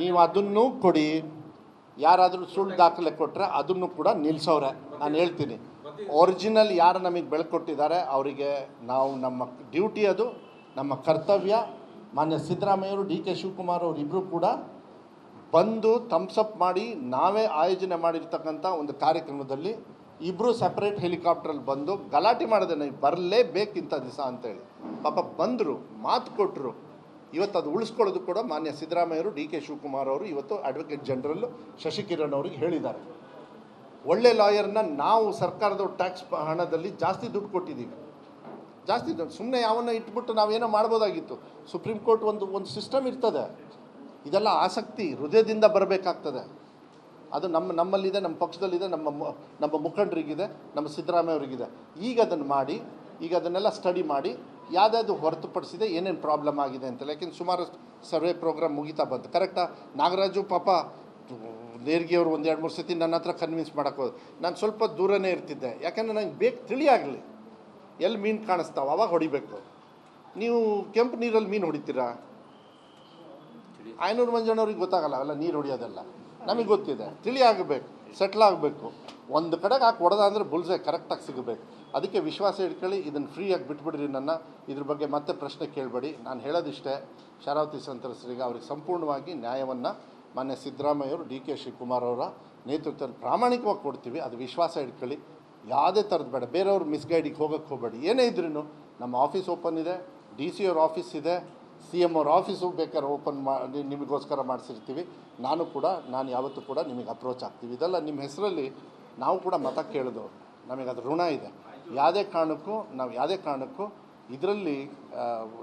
ನೀವು ಅದನ್ನು ಕೊಡಿ. ಯಾರಾದರೂ ಸುಳ್ಳು ದಾಖಲೆ ಕೊಟ್ಟರೆ ಅದನ್ನು ಕೂಡ ನಿಲ್ಲಿಸೋರೆ ನಾನು ಹೇಳ್ತೀನಿ. ಒರಿಜಿನಲ್ ಯಾರು ನಮಗೆ ಬೆಳ್ಕೊಟ್ಟಿದ್ದಾರೆ ಅವರಿಗೆ ನಾವು ನಮ್ಮ ಡ್ಯೂಟಿ ಅದು, ನಮ್ಮ ಕರ್ತವ್ಯ. ಮಾನ್ಯ ಸಿದ್ದರಾಮಯ್ಯವರು, ಡಿ ಕೆ ಶಿವಕುಮಾರ್ ಅವರಿಬ್ಬರು ಕೂಡ ಬಂದು ಥಮ್ಸಪ್ ಮಾಡಿ, ನಾವೇ ಆಯೋಜನೆ ಮಾಡಿರ್ತಕ್ಕಂಥ ಒಂದು ಕಾರ್ಯಕ್ರಮದಲ್ಲಿ ಇಬ್ಬರು ಸಪ್ರೇಟ್ ಹೆಲಿಕಾಪ್ಟ್ರಲ್ಲಿ ಬಂದು ಗಲಾಟೆ ಮಾಡಿದೆ ನನಗೆ ಬರಲೇಬೇಕಿಂಥ ದಿವಸ ಅಂತೇಳಿ. ಪಾಪ ಬಂದರು, ಮಾತು ಕೊಟ್ಟರು ಇವತ್ತು ಅದು ಉಳಿಸ್ಕೊಳ್ಳೋದು ಕೂಡ ಮಾನ್ಯ ಸಿದ್ದರಾಮಯ್ಯರು, ಡಿ ಕೆ ಶಿವಕುಮಾರ್ ಅವರು, ಇವತ್ತು ಅಡ್ವೊಕೇಟ್ ಜನರಲ್ ಶಶಿಕಿರಣ್ ಅವರಿಗೆ ಹೇಳಿದ್ದಾರೆ. ಒಳ್ಳೆ ಲಾಯರ್ನ ನಾವು ಸರ್ಕಾರದ ಟ್ಯಾಕ್ಸ್ ಹಣದಲ್ಲಿ ಜಾಸ್ತಿ ದುಡ್ಡು ಕೊಟ್ಟಿದ್ದೀವಿ. ಜಾಸ್ತಿ ದುಡ್ಡು ಸುಮ್ಮನೆ ಯಾವನ್ನ ಇಟ್ಬಿಟ್ಟು ನಾವೇನೋ ಮಾಡ್ಬೋದಾಗಿತ್ತು. ಸುಪ್ರೀಂ ಕೋರ್ಟ್ ಒಂದು ಒಂದು ಸಿಸ್ಟಮ್ ಇರ್ತದೆ. ಇದೆಲ್ಲ ಆಸಕ್ತಿ ಹೃದಯದಿಂದ ಬರಬೇಕಾಗ್ತದೆ. ಅದು ನಮ್ಮ, ನಮ್ಮಲ್ಲಿದೆ, ನಮ್ಮ ಪಕ್ಷದಲ್ಲಿದೆ, ನಮ್ಮ ನಮ್ಮ ಮುಖಂಡರಿಗಿದೆ, ನಮ್ಮ ಸಿದ್ದರಾಮಯ್ಯವರಿಗಿದೆ. ಈಗ ಅದನ್ನು ಮಾಡಿ, ಈಗ ಅದನ್ನೆಲ್ಲ ಸ್ಟಡಿ ಮಾಡಿ ಯಾವುದ್ಯಾವುದು ಹೊರತುಪಡಿಸಿದೆ ಏನೇನು ಪ್ರಾಬ್ಲಮ್ ಆಗಿದೆ ಅಂತ ಯಾಕೆಂದ್ರೆ ಸುಮಾರು ಸರ್ವೆ ಪ್ರೋಗ್ರಾಮ್ ಮುಗಿತಾ ಬಂತು. ಕರೆಕ್ಟಾ ನಾಗರಾಜು ಪಾಪ ನೇರ್ಗಿಯವರು ಒಂದು ಎರಡು ಮೂರು ಸತಿ ನನ್ನ ಹತ್ರ ಕನ್ವಿನ್ಸ್ ಮಾಡೋಕ್ಕೋದು ಹೋದ ನಾನು ಸ್ವಲ್ಪ ದೂರನೇ ಇರ್ತಿದ್ದೆ. ಯಾಕಂದರೆ ನಂಗೆ ಬೇಕು ತಿಳಿಯಾಗಲಿ. ಎಲ್ಲಿ ಮೀನು ಕಾಣಿಸ್ತಾವೆ? ಅವಾಗ ಹೊಡಿಬೇಕು. ನೀವು ಕೆಂಪು ನೀರಲ್ಲಿ ಮೀನು ಹೊಡಿತೀರಾ? ಐನೂರು ಮಂಜಣ್ಣವ್ರಿಗೆ ಗೊತ್ತಾಗಲ್ಲ. ಅವೆಲ್ಲ ನೀರು ಹೊಡಿಯೋದೆಲ್ಲ. ನಮಗೆ ಗೊತ್ತಿದೆ. ತಿಳಿ ಆಗಬೇಕು ಸೆಟ್ಲ್ ಆಗಬೇಕು. ಒಂದು ಕಡೆಗೆ ಹಾಕಿ ಹೊಡೆದ ಬುಲ್ಸೆ ಕರೆಕ್ಟಾಗಿ ಸಿಗಬೇಕು. ಅದಕ್ಕೆ ವಿಶ್ವಾಸ ಇಟ್ಕೊಳ್ಳಿ, ಇದನ್ನು ಫ್ರೀಯಾಗಿ ಬಿಟ್ಬಿಡ್ರಿ ನನ್ನ. ಇದ್ರ ಬಗ್ಗೆ ಮತ್ತೆ ಪ್ರಶ್ನೆ ಕೇಳಬೇಡಿ. ನಾನು ಹೇಳೋದಿಷ್ಟೇ, ಶರಾವತಿ ಸಂತ್ರಸ್ತರಿಗೆ ಅವ್ರಿಗೆ ಸಂಪೂರ್ಣವಾಗಿ ನ್ಯಾಯವನ್ನು ಮಾನ್ಯ ಸಿದ್ದರಾಮಯ್ಯವರು, ಡಿ ಕೆ ಶಿವಕುಮಾರ್ ಅವರ ನೇತೃತ್ವದಲ್ಲಿ ಪ್ರಾಮಾಣಿಕವಾಗಿ ಕೊಡ್ತೀವಿ. ಅದು ವಿಶ್ವಾಸ ಇಟ್ಕೊಳ್ಳಿ. ಯಾವುದೇ ಥರದ್ದು ಬೇಡ. ಬೇರೆಯವ್ರು ಮಿಸ್ಗೈಡಿಗೆ ಹೋಗೋಕ್ಕೆ ಹೋಗಬೇಡಿ. ಏನೇ ಇದ್ರೂ ನಮ್ಮ ಆಫೀಸ್ ಓಪನ್ ಇದೆ ಡಿ ಸಿ ಅವ್ರ ಆಫೀಸ್ ಇದೆ. ಸಿ ಎಂ ಅವ್ರ ಆಫೀಸು ಬೇಕಾದ್ರೆ ಓಪನ್ ಮಾಡಿ ನಿಮಗೋಸ್ಕರ ಮಾಡಿಸಿರ್ತೀವಿ. ನಾನು ಕೂಡ, ನಾನು ಯಾವತ್ತೂ ಕೂಡ ನಿಮಗೆ ಅಪ್ರೋಚ್ ಆಗ್ತೀವಿ. ಇದೆಲ್ಲ ನಿಮ್ಮ ಹೆಸರಲ್ಲಿ ನಾವು ಕೂಡ ಮತ ಕೇಳಿದವರು ನಮಗೆ ಅದು ಋಣ ಇದೆ. ಯಾವುದೇ ಕಾರಣಕ್ಕೂ, ನಾವು ಯಾವುದೇ ಕಾರಣಕ್ಕೂ ಇದರಲ್ಲಿ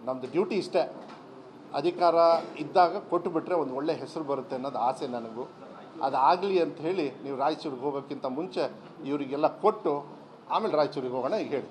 ನಮ್ಮದು ಡ್ಯೂಟಿ ಇಷ್ಟೇ. ಅಧಿಕಾರ ಇದ್ದಾಗ ಕೊಟ್ಟು ಬಿಟ್ಟರೆ ಒಂದು ಒಳ್ಳೆಯ ಹೆಸರು ಬರುತ್ತೆ ಅನ್ನೋದು ಆಸೆ ನನಗೂ. ಅದು ಆಗಲಿ ಅಂತ ಹೇಳಿ ನೀವು ರಾಯಚೂರಿಗೆ ಹೋಗೋಕ್ಕಿಂತ ಮುಂಚೆ ಇವರಿಗೆಲ್ಲ ಕೊಟ್ಟು ಆಮೇಲೆ ರಾಯಚೂರಿಗೆ ಹೋಗೋಣ, ಈಗ ಹೇಳಿ.